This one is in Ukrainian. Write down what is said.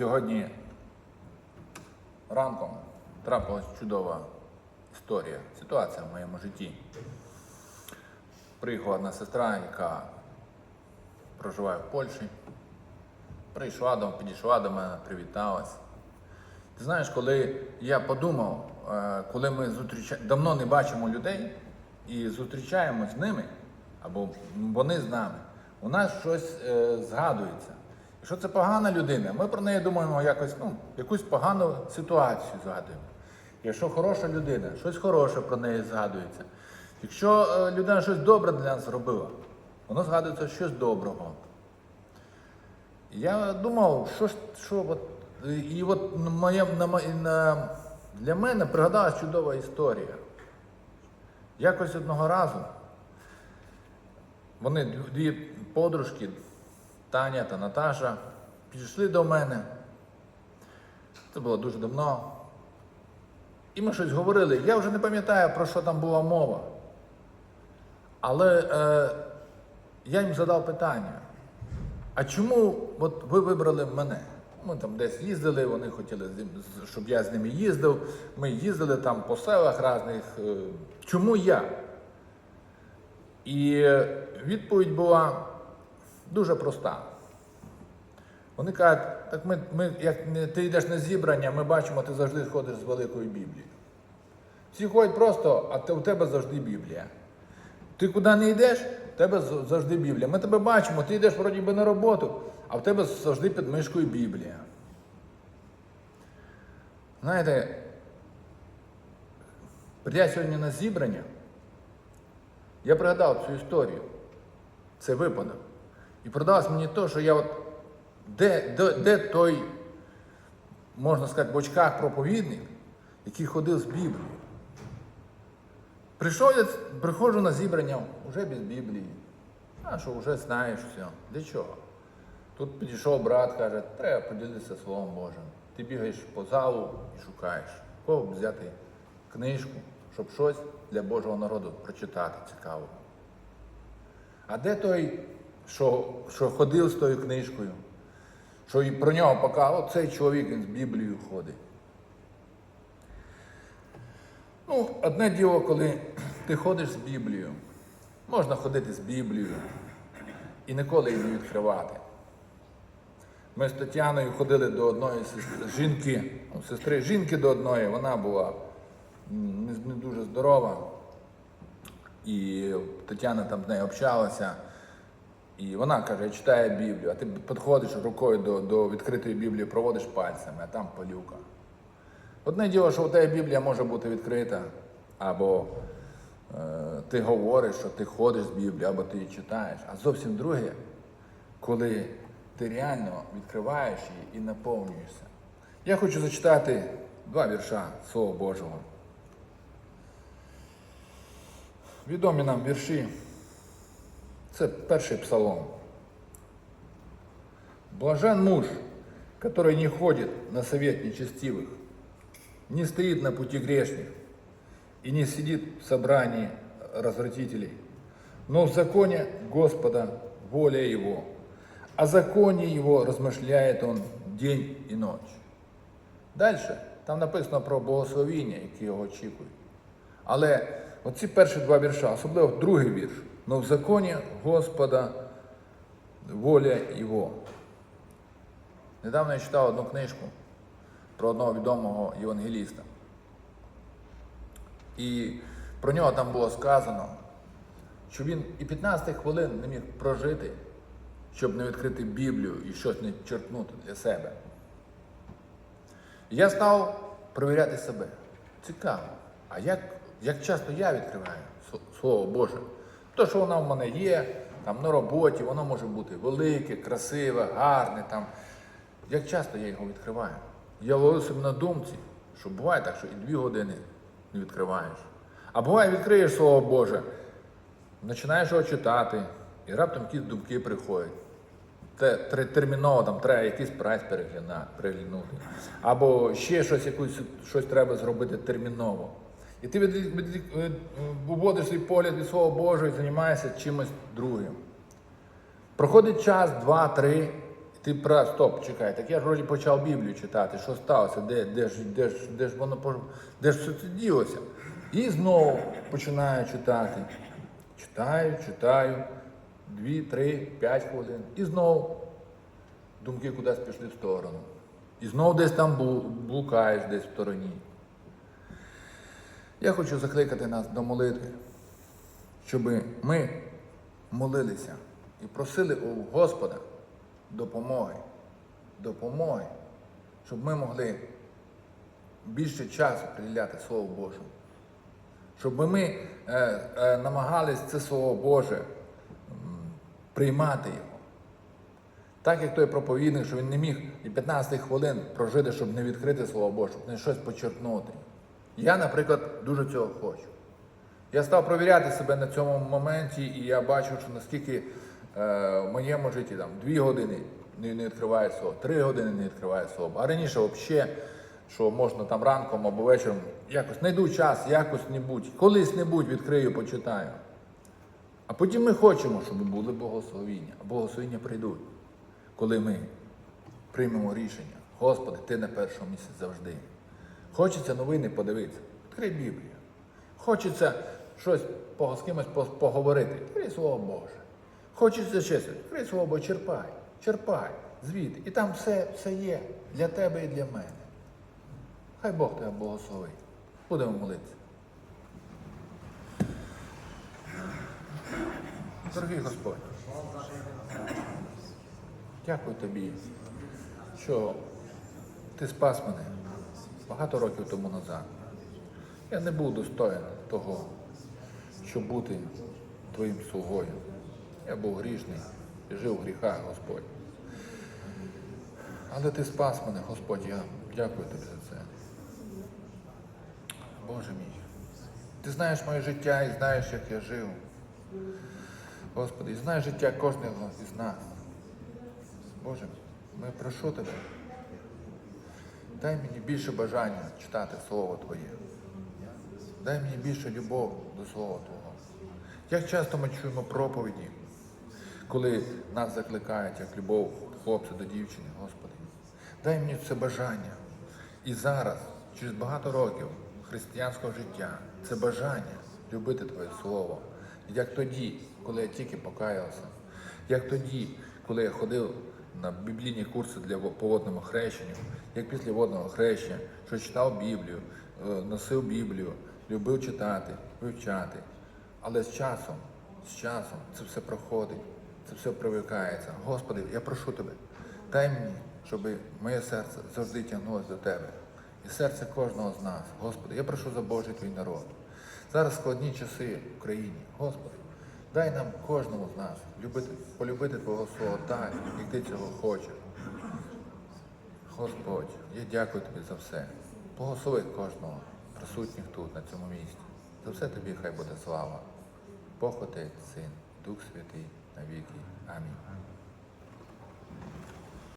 Сьогодні ранком трапилась чудова історія, ситуація в моєму житті. Приїхала одна сестра, яка проживає в Польщі. Прийшла до, мене, підійшла до мене, привіталась. Ти знаєш, коли я подумав, е, коли ми зустріча... давно не бачимо людей і зустрічаємось з ними, або вони з нами, у нас щось е, згадується. Якщо це погана людина, ми про неї думаємо якось, ну, якусь погану ситуацію згадуємо. Якщо хороша людина, щось хороше про неї згадується. Якщо е, людина щось добре для нас зробила, воно згадується щось доброго. Я думав, що що от, і от моє, на, на, для мене пригадалась чудова історія. Якось одного разу вони дві подружки, Таня та Наташа, підійшли до мене. Це було дуже давно. І ми щось говорили. Я вже не пам'ятаю, про що там була мова. Але е, я їм задав питання. А чому от ви вибрали мене? Ми там десь їздили, вони хотіли, щоб я з ними їздив. Ми їздили там по селах різних. Е, Чому я? І е, відповідь була дуже проста. Вони кажуть, так ми, ми як ти йдеш на зібрання, ми бачимо, ти завжди ходиш з великою Біблією. Всі ходять просто, а у тебе завжди Біблія. Ти куди не йдеш, в тебе завжди Біблія. Ми тебе бачимо, ти йдеш вроді би на роботу, а в тебе завжди під мишкою Біблія. Знаєте, прийдя сьогодні на зібрання, я пригадав цю історію, цей випадок. І продалось мені те, що я от де, де, де той, можна сказати, в очках проповідник, який ходив з Біблією. Прийшов я, приходжу на зібрання вже без Біблії. А що вже знаєш все. Для чого? Тут підійшов брат, каже, треба поділитися Словом Божим. Ти бігаєш по залу і шукаєш, кого б взяти книжку, щоб щось для Божого народу прочитати цікаво. А де той, що, що ходив з тою книжкою, що і про нього показав, цей чоловік він з Біблією ходить. Ну, одне діло, коли ти ходиш з Біблією, можна ходити з Біблією і ніколи її не відкривати. Ми з Тетяною ходили до одної сестри, жінки, ну, сестри жінки до одної, вона була не, дуже здорова. І Тетяна там з нею общалася. І вона каже, я читаю Біблію, а ти підходиш рукою до, до відкритої Біблії, проводиш пальцями, а там палюка. Одне діло, що у тебе Біблія може бути відкрита, або е, ти говориш, що ти ходиш з Біблією, або ти її читаєш. А зовсім друге, коли ти реально відкриваєш її і наповнюєшся. Я хочу зачитати два вірша Слова Божого. Відомі нам вірші. Це перший псалом. Блажен муж, который не ходит на совет нечестивых, не стоит на пути грешных и не сидит в собрании развратителей, но в законе Господа воля его, о законе его размышляет он день и ночь. Дальше там написано про благословіння, які його очікують. Але оці перші два вірша, особливо другий вірш, но в законі Господа воля Його. Недавно я читав одну книжку про одного відомого євангеліста. І про нього там було сказано, що він і 15 хвилин не міг прожити, щоб не відкрити Біблію і щось не черпнути для себе. Я став перевіряти себе. Цікаво. А як, як часто я відкриваю Слово Боже? То, що воно в мене є, там на роботі, воно може бути велике, красиве, гарне. Там. Як часто я його відкриваю? Я ловив себе на думці, що буває так, що і дві години не відкриваєш. А буває, відкриєш Слово Боже, починаєш його читати, і раптом якісь думки приходять. Те, терміново там треба якийсь прайс переглянути. Або ще щось, якусь, щось треба зробити терміново. І ти від, виводиш свій погляд від Слова Божого і займаєшся чимось другим. Проходить час, два, три, і Ти прав, стоп, чекай, так я ж вроді почав Біблію читати, що сталося, де, де, ж, де, ж, де ж воно де ж все це ділося? І знову починаю читати. Читаю, читаю, дві, три, п'ять хвилин. І знову думки кудись пішли в сторону. І знову десь там блукаєш десь в стороні. Я хочу закликати нас до молитви, щоб ми молилися і просили у Господа допомоги, допомоги, щоб ми могли більше часу приділяти Слову Божому. Щоб ми е, е, намагались це Слово Боже приймати його. Так як той проповідник, що він не міг і 15 хвилин прожити, щоб не відкрити Слово Боже, щоб не щось почерпнути. Я, наприклад, дуже цього хочу. Я став провіряти себе на цьому моменті, і я бачу, що наскільки е, в моєму житті там дві години не, не відкриває слово, три години не відкриває слово. А раніше взагалі, що можна там ранком або вечором якось знайду час, якось небудь, колись-небудь відкрию, почитаю. А потім ми хочемо, щоб були богословіння. А богословіння прийдуть, коли ми приймемо рішення. Господи, ти на першому місці завжди. Хочеться новини подивитися. Відкрий Біблію. Хочеться щось з кимось поговорити. Відкрий Слово Боже. Хочеться щось. Відкрий Слово Боже, черпай, черпай звідти. І там все, все є для тебе і для мене. Хай Бог тебе благословить. Будемо молитися. Дорогий Господь, дякую тобі, що ти спас мене багато років тому назад. Я не був достоин того, щоб бути твоїм слугою. Я був грішний і жив в гріхах, Господь. Але ти спас мене, Господь, я дякую тобі за це. Боже мій, ти знаєш моє життя і знаєш, як я жив. Господи, і знаєш життя кожного із нас. Боже, ми прошу тебе. Дай мені більше бажання читати Слово Твоє. Дай мені більше любов до Слова Твого. Як часто ми чуємо проповіді, коли нас закликають, як любов хлопця до дівчини, Господи. Дай мені це бажання. І зараз, через багато років християнського життя, це бажання любити Твоє Слово. Як тоді, коли я тільки покаявся, як тоді, коли я ходив на біблійні курси для по водному хрещенню, як після водного хрещення, що читав Біблію, е, носив Біблію, любив читати, вивчати. Але з часом, з часом це все проходить, це все привикається. Господи, я прошу тебе, дай мені, щоб моє серце завжди тягнулося до тебе. І серце кожного з нас. Господи, я прошу за Божий твій народ. Зараз складні часи в Україні. Господи, дай нам кожному з нас любити, полюбити Твого Слова так, як ти цього хочеш. Господь, я дякую тобі за все. Благослови кожного присутніх тут, на цьому місці. За все тобі хай буде слава. Бог Отець, Син, Дух Святий, навіки. Амінь.